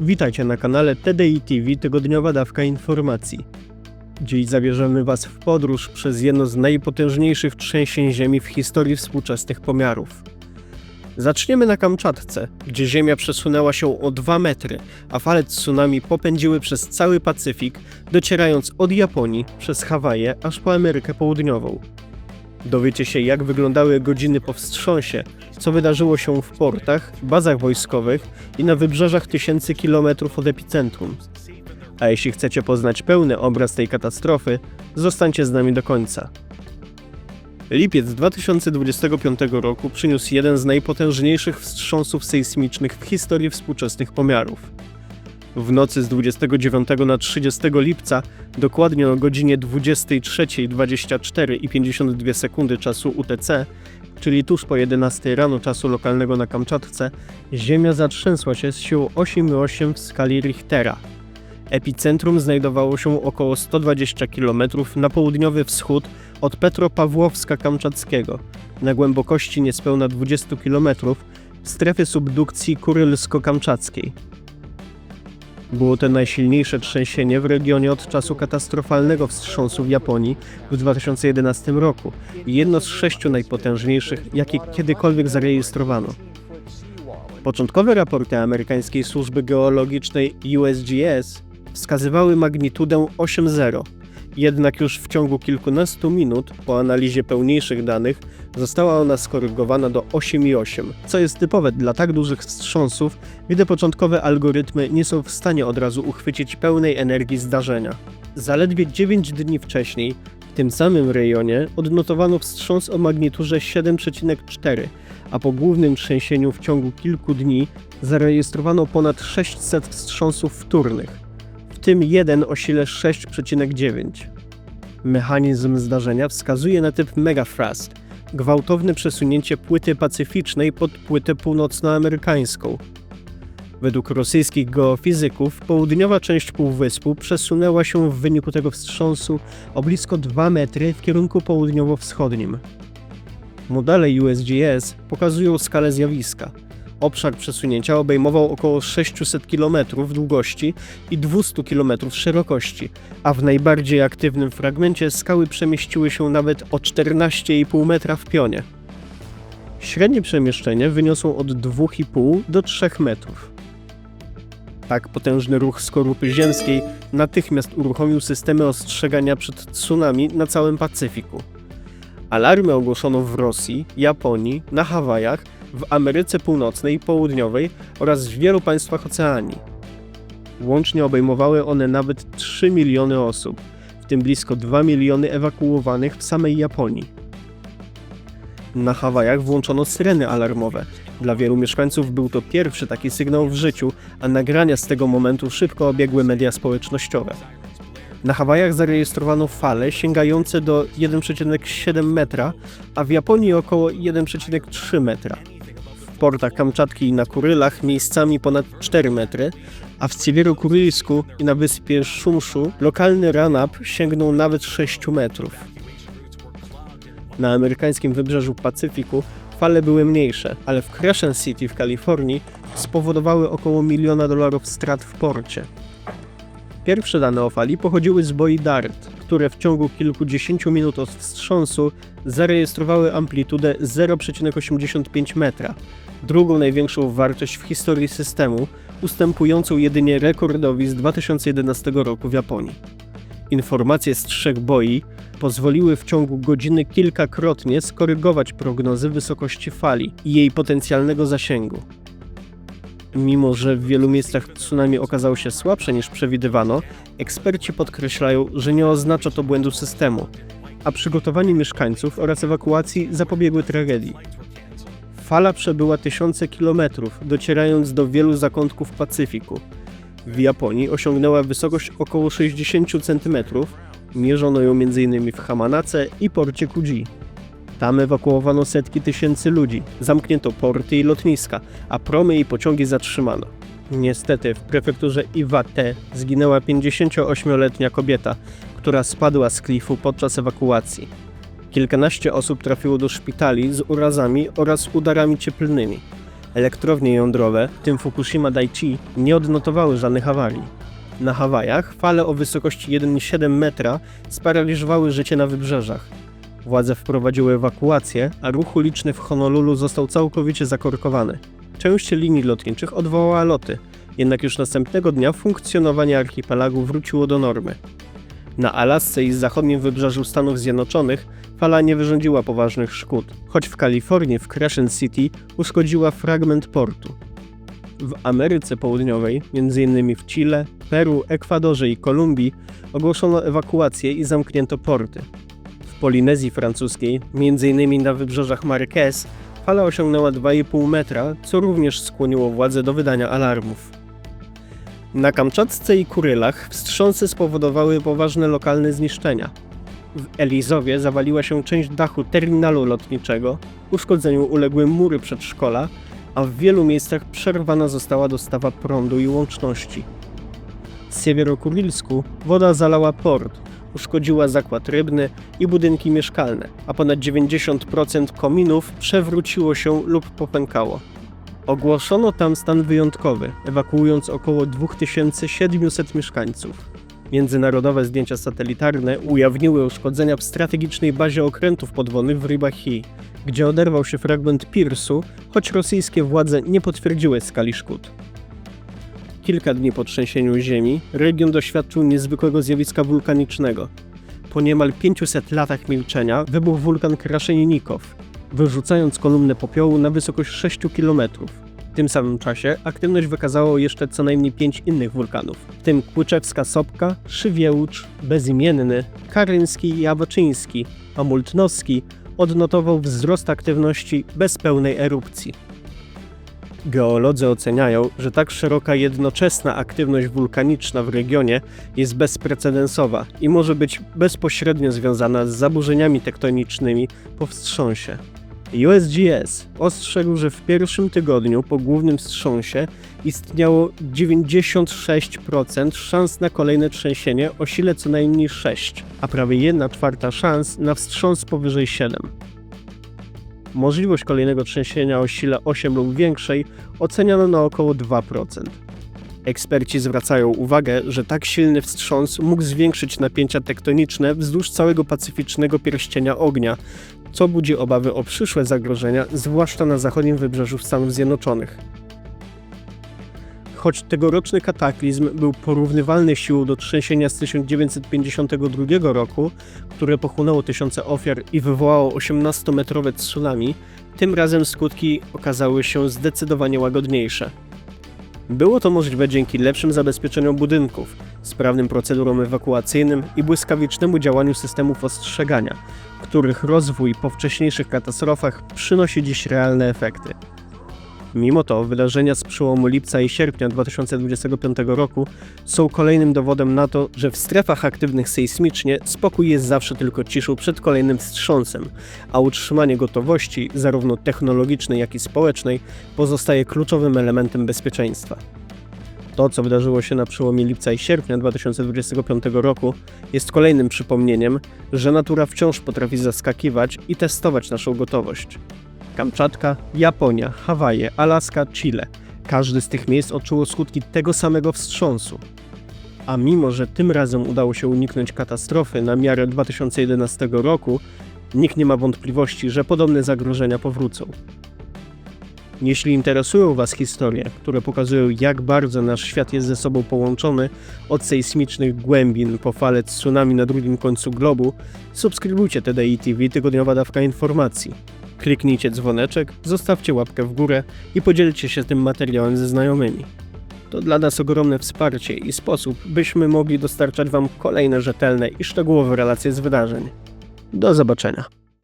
Witajcie na kanale TDI TV Tygodniowa Dawka Informacji. Dziś zabierzemy Was w podróż przez jedno z najpotężniejszych trzęsień ziemi w historii współczesnych pomiarów. Zaczniemy na Kamczatce, gdzie ziemia przesunęła się o 2 metry, a fale tsunami popędziły przez cały Pacyfik, docierając od Japonii przez Hawaje aż po Amerykę Południową. Dowiecie się, jak wyglądały godziny po wstrząsie, co wydarzyło się w portach, bazach wojskowych i na wybrzeżach tysięcy kilometrów od epicentrum. A jeśli chcecie poznać pełny obraz tej katastrofy, zostańcie z nami do końca. Lipiec 2025 roku przyniósł jeden z najpotężniejszych wstrząsów sejsmicznych w historii współczesnych pomiarów. W nocy z 29 na 30 lipca, dokładnie o godzinie 23.24 i 52 sekundy czasu UTC, czyli tuż po 11 rano czasu lokalnego na Kamczatce, ziemia zatrzęsła się z siłą 8,8 w skali Richtera. Epicentrum znajdowało się około 120 km na południowy wschód od Petropawłowska Kamczackiego, na głębokości niespełna 20 km w strefie subdukcji kurylsko-kamczackiej. Było to najsilniejsze trzęsienie w regionie od czasu katastrofalnego wstrząsu w Japonii w 2011 roku i jedno z sześciu najpotężniejszych, jakie kiedykolwiek zarejestrowano. Początkowe raporty amerykańskiej służby geologicznej USGS wskazywały magnitudę 8.0, jednak już w ciągu kilkunastu minut po analizie pełniejszych danych została ona skorygowana do 8,8, co jest typowe dla tak dużych wstrząsów, gdy początkowe algorytmy nie są w stanie od razu uchwycić pełnej energii zdarzenia. Zaledwie 9 dni wcześniej, w tym samym rejonie, odnotowano wstrząs o magnitudzie 7,4, a po głównym trzęsieniu w ciągu kilku dni zarejestrowano ponad 600 wstrząsów wtórnych, tym jeden o sile 6,9. Mechanizm zdarzenia wskazuje na typ megathrust, gwałtowne przesunięcie płyty pacyficznej pod płytę północnoamerykańską. Według rosyjskich geofizyków południowa część półwyspu przesunęła się w wyniku tego wstrząsu o blisko 2 metry w kierunku południowo-wschodnim. Modele USGS pokazują skalę zjawiska. Obszar przesunięcia obejmował około 600 km długości i 200 km szerokości, a w najbardziej aktywnym fragmencie skały przemieściły się nawet o 14,5 metra w pionie. Średnie przemieszczenie wyniosło od 2,5 do 3 metrów. Tak potężny ruch skorupy ziemskiej natychmiast uruchomił systemy ostrzegania przed tsunami na całym Pacyfiku. Alarmy ogłoszono w Rosji, Japonii, na Hawajach, w Ameryce Północnej i Południowej oraz w wielu państwach Oceanii. Łącznie obejmowały one nawet 3 miliony osób, w tym blisko 2 miliony ewakuowanych w samej Japonii. Na Hawajach włączono syreny alarmowe. Dla wielu mieszkańców był to pierwszy taki sygnał w życiu, a nagrania z tego momentu szybko obiegły media społecznościowe. Na Hawajach zarejestrowano fale sięgające do 1,7 metra, a w Japonii około 1,3 metra. Portach Kamczatki i na Kurylach miejscami ponad 4 metry, a w Siewierokurylsku i na wyspie Shumshu lokalny run-up sięgnął nawet 6 metrów. Na amerykańskim wybrzeżu Pacyfiku fale były mniejsze, ale w Crescent City w Kalifornii spowodowały około miliona dolarów strat w porcie. Pierwsze dane o fali pochodziły z boi DART, które w ciągu kilkudziesięciu minut od wstrząsu zarejestrowały amplitudę 0,85 metra, drugą największą wartość w historii systemu, ustępującą jedynie rekordowi z 2011 roku w Japonii. Informacje z trzech boi pozwoliły w ciągu godziny kilkakrotnie skorygować prognozy wysokości fali i jej potencjalnego zasięgu. Mimo, że w wielu miejscach tsunami okazało się słabsze niż przewidywano, eksperci podkreślają, że nie oznacza to błędu systemu, a przygotowanie mieszkańców oraz ewakuacji zapobiegły tragedii. Fala przebyła tysiące kilometrów, docierając do wielu zakątków Pacyfiku. W Japonii osiągnęła wysokość około 60 cm, mierzono ją m.in. w Hamanace i porcie Kuji. Tam ewakuowano setki tysięcy ludzi, zamknięto porty i lotniska, a promy i pociągi zatrzymano. Niestety w prefekturze Iwate zginęła 58-letnia kobieta, która spadła z klifu podczas ewakuacji. Kilkanaście osób trafiło do szpitali z urazami oraz udarami cieplnymi. Elektrownie jądrowe, w tym Fukushima Daiichi, nie odnotowały żadnych awarii. Na Hawajach fale o wysokości 1,7 metra sparaliżowały życie na wybrzeżach. Władze wprowadziły ewakuację, a ruch uliczny w Honolulu został całkowicie zakorkowany. Część linii lotniczych odwołała loty, jednak już następnego dnia funkcjonowanie archipelagu wróciło do normy. Na Alasce i zachodnim wybrzeżu Stanów Zjednoczonych fala nie wyrządziła poważnych szkód, choć w Kalifornii w Crescent City uszkodziła fragment portu. W Ameryce Południowej, m.in. w Chile, Peru, Ekwadorze i Kolumbii, ogłoszono ewakuację i zamknięto porty. W Polinezji Francuskiej, m.in. na wybrzeżach Marquez, fala osiągnęła 2,5 metra, co również skłoniło władze do wydania alarmów. Na Kamczatce i Kurylach wstrząsy spowodowały poważne lokalne zniszczenia. W Elizowie zawaliła się część dachu terminalu lotniczego, uszkodzeniu uległy mury przedszkola, a w wielu miejscach przerwana została dostawa prądu i łączności. W Siewierokurilsku woda zalała port, uszkodziła zakład rybny i budynki mieszkalne, a ponad 90% kominów przewróciło się lub popękało. Ogłoszono tam stan wyjątkowy, ewakuując około 2700 mieszkańców. Międzynarodowe zdjęcia satelitarne ujawniły uszkodzenia w strategicznej bazie okrętów podwodnych w Rybachi, gdzie oderwał się fragment pirsu, choć rosyjskie władze nie potwierdziły skali szkód. Kilka dni po trzęsieniu ziemi region doświadczył niezwykłego zjawiska wulkanicznego. Po niemal 500 latach milczenia wybuchł wulkan Kraszenikow, wyrzucając kolumnę popiołu na wysokość 6 km. W tym samym czasie aktywność wykazało jeszcze co najmniej pięć innych wulkanów, w tym Kłyczewska Sopka, Szywiełucz, Bezimienny, Karyński i Awaczyński, a Multnowski odnotował wzrost aktywności bez pełnej erupcji. Geolodzy oceniają, że tak szeroka jednoczesna aktywność wulkaniczna w regionie jest bezprecedensowa i może być bezpośrednio związana z zaburzeniami tektonicznymi po wstrząsie. USGS ostrzegł, że w pierwszym tygodniu po głównym wstrząsie istniało 96% szans na kolejne trzęsienie o sile co najmniej 6, a prawie 1 czwarta szans na wstrząs powyżej 7. Możliwość kolejnego trzęsienia o sile 8 lub większej oceniano na około 2%. Eksperci zwracają uwagę, że tak silny wstrząs mógł zwiększyć napięcia tektoniczne wzdłuż całego pacyficznego pierścienia ognia, co budzi obawy o przyszłe zagrożenia, zwłaszcza na zachodnim wybrzeżu Stanów Zjednoczonych. Choć tegoroczny kataklizm był porównywalny siłą do trzęsienia z 1952 roku, które pochłonęło tysiące ofiar i wywołało 18-metrowe tsunami, tym razem skutki okazały się zdecydowanie łagodniejsze. Było to możliwe dzięki lepszym zabezpieczeniom budynków, sprawnym procedurom ewakuacyjnym i błyskawicznemu działaniu systemów ostrzegania, których rozwój po wcześniejszych katastrofach przynosi dziś realne efekty. Mimo to wydarzenia z przełomu lipca i sierpnia 2025 roku są kolejnym dowodem na to, że w strefach aktywnych sejsmicznie spokój jest zawsze tylko ciszą przed kolejnym wstrząsem, a utrzymanie gotowości, zarówno technologicznej, jak i społecznej, pozostaje kluczowym elementem bezpieczeństwa. To, co wydarzyło się na przełomie lipca i sierpnia 2025 roku, jest kolejnym przypomnieniem, że natura wciąż potrafi zaskakiwać i testować naszą gotowość. Kamczatka, Japonia, Hawaje, Alaska, Chile. Każdy z tych miejsc odczuło skutki tego samego wstrząsu. A mimo, że tym razem udało się uniknąć katastrofy na miarę 2011 roku, nikt nie ma wątpliwości, że podobne zagrożenia powrócą. Jeśli interesują Was historie, które pokazują, jak bardzo nasz świat jest ze sobą połączony, od sejsmicznych głębin po fale tsunami na drugim końcu globu, subskrybujcie TDI TV Tygodniowa Dawka Informacji. Kliknijcie dzwoneczek, zostawcie łapkę w górę i podzielcie się tym materiałem ze znajomymi. To dla nas ogromne wsparcie i sposób, byśmy mogli dostarczać Wam kolejne rzetelne i szczegółowe relacje z wydarzeń. Do zobaczenia.